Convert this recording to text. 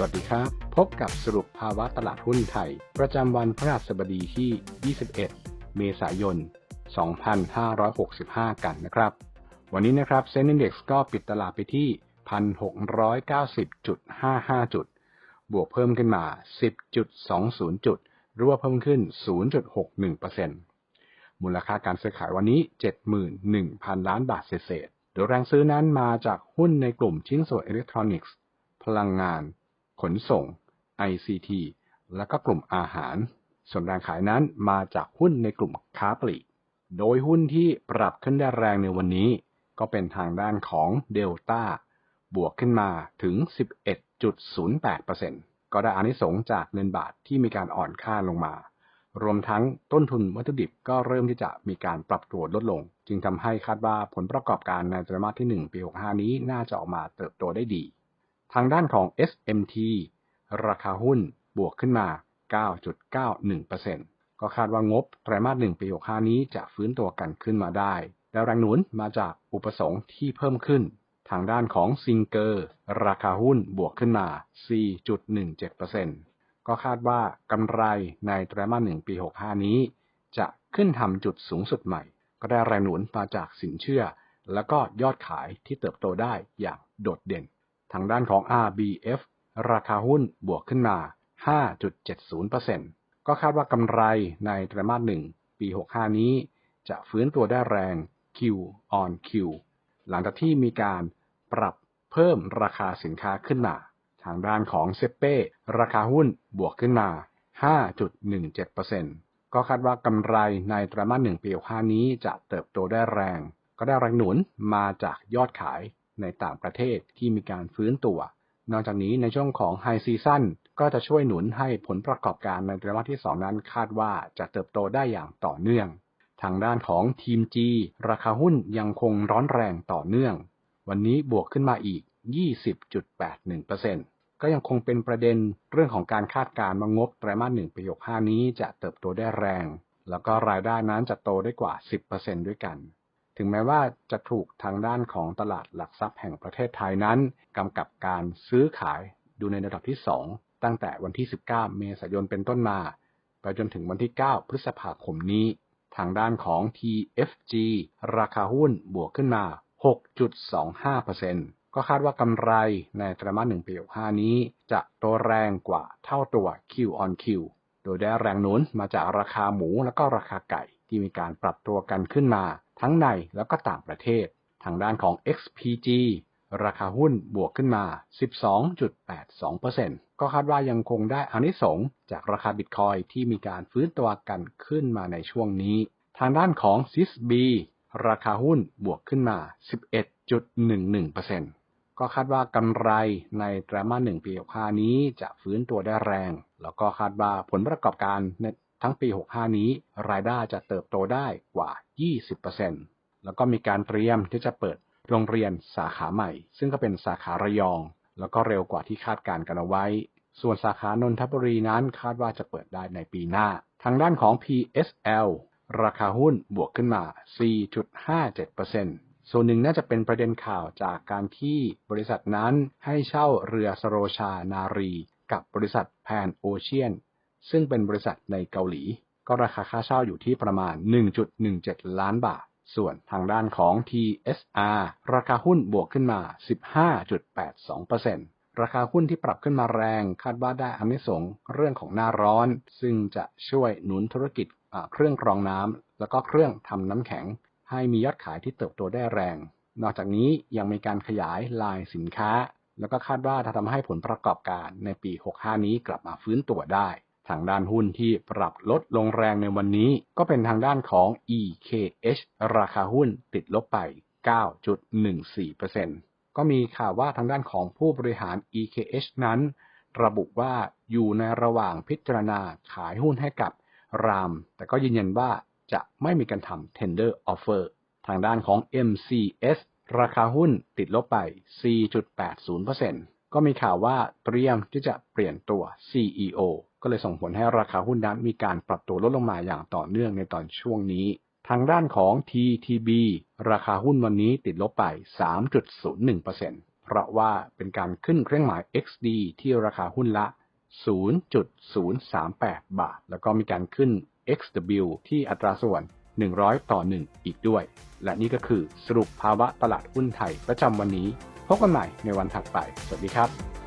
สวัสดีครับ พบกับสรุปภาวะตลาดหุ้นไทย ประจำวันพฤหัสบดีที่ 21 เมษายน 2565 กันนะครับ วันนี้นะครับเซ็นดี Index ก็ปิดตลาดไปที่ 1,690.55 จุด บวกเพิ่มขึ้นมา 10.20 จุด หรือว่าเพิ่มขึ้น 0.61%มูลค่าการซื้อขายวันนี้ 71,000 ล้านบาทเศษโดยแรงซื้อนั้นมาจากหุ้นในกลุ่มชิ้นส่วนอิเล็กทรอนิกส์ พลังงาน ขนส่ง ICT และก็กลุ่มอาหาร ส่วนแรงขายนั้นมาจากหุ้นในกลุ่มค้าปลีก โดยหุ้นที่ปรับขึ้นได้แรงในวันนี้ ก็เป็นทางด้านของเดลต้าบวกขึ้นมาถึง 11.08%ก็ได้อานิสงส์จากเงินบาทที่มีการอ่อนค่าลงมา รวมทั้งต้นทุนวัตถุดิบก็เริ่มที่จะมีการปรับตัวลดลง จึงทำให้คาดว่าผลประกอบการในไตรมาสที่ 1 ปี 65 นี้น่าจะออกมาเติบโตได้ดี ทางด้านของ SMT ราคาหุ้นบวกขึ้นมา 9.91%ก็คาดว่างบไตรมาส1ปี65นี้จะฟื้นตัวกันขึ้นมาได้ และแรงหนุนมาจากอุปสงค์ที่เพิ่มขึ้น ทางด้านของซิงเกอร์ราคาหุ้นบวกขึ้นมา 4.17%ก็คาดว่ากำไรในไตรมาส1ปี65นี้ จะขึ้นทำจุดสูงสุดใหม่ ก็ได้แรงหนุนมาจากสินเชื่อ แล้วก็ยอดขายที่เติบโตได้อย่างโดดเด่น ทางด้านของ RBF ราคาหุ้นบวกขึ้นมา 5.70%ก็คาดว่ากำไรในไตรมาส1ปี 65 นี้ จะฟื้นตัวได้แรง Q on Q หลังจากที่มีการปรับเพิ่มราคาสินค้าขึ้นมา ทางด้านของเซเป้ราคาหุ้นบวกขึ้นมา 5.17%ก็คาดว่ากำไรในไตรมาส1ปี 65 นี้จะเติบโตได้แรง ก็ได้แรงหนุนมาจากยอดขาย ในต่างประเทศที่มีการฟื้นตัว นอกจากนี้ในช่วงของไฮซีซั่นก็จะช่วยหนุนให้ผลประกอบการในไตรมาสที่ 2 นั้นคาดว่าจะเติบโตได้อย่างต่อเนื่อง ทางด้านของทีม G ราคาหุ้นยังคงร้อนแรงต่อเนื่อง วันนี้บวกขึ้นมาอีก 20.81%ก็ยังคงเป็นประเด็นเรื่องของการคาดการณ์ว่างบไตรมาส1ปี65นี้จะเติบโตได้แรง แล้วก็รายได้นั้นจะโตได้กว่า 10%ด้วยกัน ถึงแม้ว่าจะถูกทางด้านของตลาดหลักทรัพย์แห่งประเทศไทยนั้นกำกับการซื้อขายดูในระดับที่ 2 ตั้งแต่วันที่ 19 เมษายนเป็นต้นมา ไปจนถึงวันที่ 9 พฤษภาคมนี้ ทางด้านของ TFG ราคาหุ้นบวกขึ้นมา 6.25%ก็คาดว่ากำไรในไตรมาส1ปี65นี้ จะโตแรงกว่าเท่าตัว Q on Q โดยได้แรงหนุนมาจากราคาหมูและก็ราคาไก่ที่มีการปรับตัวกันขึ้นมา ทั้งในแล้วก็ต่างประเทศ ทางด้านของ XPG ราคาหุ้นบวกขึ้นมา 12.82%ก็คาดว่ายังคงได้อานิสงจากราคาบิตคอยที่มีการฟื้นตัวกันขึ้นมาในช่วงนี้ ทางด้านของ CISB ราคาหุ้นบวกขึ้นมา 11.11%ก็คาดว่ากำไรในไตรมาส1ปี65นี้จะฟื้นตัวได้แรง แล้วก็คาดว่าผลประกอบการใทั้งปี 65 นี้รายได้จะเติบโตได้กว่า 20%แล้วก็มีการเตรียมที่จะเปิดโรงเรียนสาขาใหม่ ซึ่งก็เป็นสาขาระยอง แล้วก็เร็วกว่าที่คาดการกันเอาไว้ ส่วนสาขานนทบุรีนั้นคาดว่าจะเปิดได้ในปีหน้า ทางด้านของ PSL ราคาหุ้นบวกขึ้นมา 4.57%ส่วนหนึ่งน่าจะเป็นประเด็นข่าวจากการที่บริษัทนั้นให้เช่าเรือสโรชานารี กับบริษัทแพนโอเชียน ซึ่งเป็นบริษัทในเกาหลี ก็ราคาค่าเช่าอยู่ที่ประมาณ 1.17 ล้านบาท ส่วนทางด้านของ TSR ราคาหุ้นบวกขึ้นมา 15.82%ราคาหุ้นที่ปรับขึ้นมาแรง คาดว่าได้อานิสงเรื่องของหน้าร้อน ซึ่งจะช่วยหนุนธุรกิจเครื่องกรองน้ำแล้วก็เครื่องทำน้ำแข็ง ให้มียอดขายที่เติบโตได้แรง นอกจากนี้ยังมีการขยายลายสินค้า แล้วก็คาดว่าจะทำให้ผลประกอบการในปี 65 นี้กลับมาฟื้นตัวได้ ทางด้านหุ้นที่ปรับลดลงแรงในวันนี้ ก็เป็นทางด้านของ EKH ราคาหุ้นติดลบไป 9.14%ก็มีข่าวว่าทางด้านของผู้บริหาร EKH นั้น ระบุว่าอยู่ในระหว่างพิจารณาขายหุ้นให้กับราม แต่ก็ยืนยันว่าจะไม่มีการทำ tender offer ทางด้านของ MCS ราคาหุ้นติดลบไป 4.80%ก็มีข่าวว่าเตรียมที่จะเปลี่ยนตัว CEO ก็เลยส่งผลให้ราคาหุ้นนั้นมีการปรับตัวลดลงมาอย่างต่อเนื่องในตอนช่วงนี้ ทางด้านของ TTB ราคาหุ้นวันนี้ติดลบไป 3.01%เพราะว่าเป็นการขึ้นเครื่องหมาย XD ที่ราคาหุ้นละ 0.038 บาท แล้วก็มีการขึ้น XW ที่อัตราส่วน 100 ต่อ 1 อีกด้วย และนี่ก็คือสรุปภาวะตลาดหุ้นไทยประจำวันนี้ พบกันใหม่ในวันถัดไป สวัสดีครับ